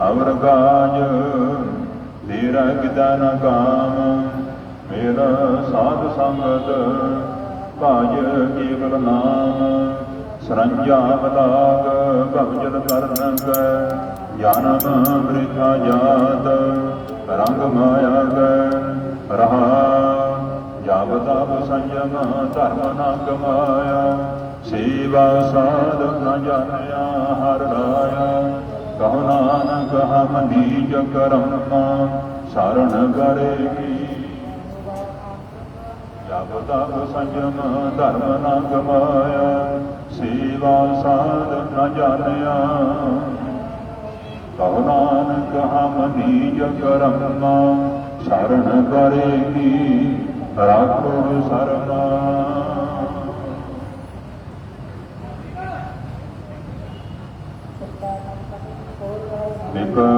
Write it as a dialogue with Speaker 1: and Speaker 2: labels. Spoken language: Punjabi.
Speaker 1: ਅਵਰ ਕਾਜ ਤੇਰਾ ਕਿਦਾ ਨ ਕਾਮ ਮੇਰਾ ਸਾਧ ਸੰਗਤ, ਭਾਜ ਕੇਵਲ ਨਾਮ, ਸਰੰਜਾ ਬਲਾਗ, ਭਵਜਲ ਕਰਨ ਕੈ ਗਿਆਨਮ ਬ੍ਰਿਥਾ ਜਾਤ, ਰੰਗ ਮਾਇਆ ਕੈ ਰਹਾ ਜਬ ਤਬ ਸੰਜਮ, ਧਰਮ ਨ ਕਮਾਇਆ ਸੇਵਾ ਸਾਧ ਨ ਜਾਣਿਆ, ਹਰ ਕਹੋ ਨਾਨਕ ਹਮ ਨੀਜ ਕਰਮ ਸਰਣ ਕਰੇਗੀ ਜਬ ਤਬ ਸੰਜਮ ਧਰਮ ਨ ਕਮਾਇਆ ਸੇਵਾ ਸਾਧ ਨ ਜਾਣਿਆ। ਕਹੋ ਨਾਨਕ ਹਮ ਨੀਜ ਕਰਮ ਸਰਣ ਕਰੇਗੀ ਰਾਖੋ ਸਰਨਾ Mm-hmm.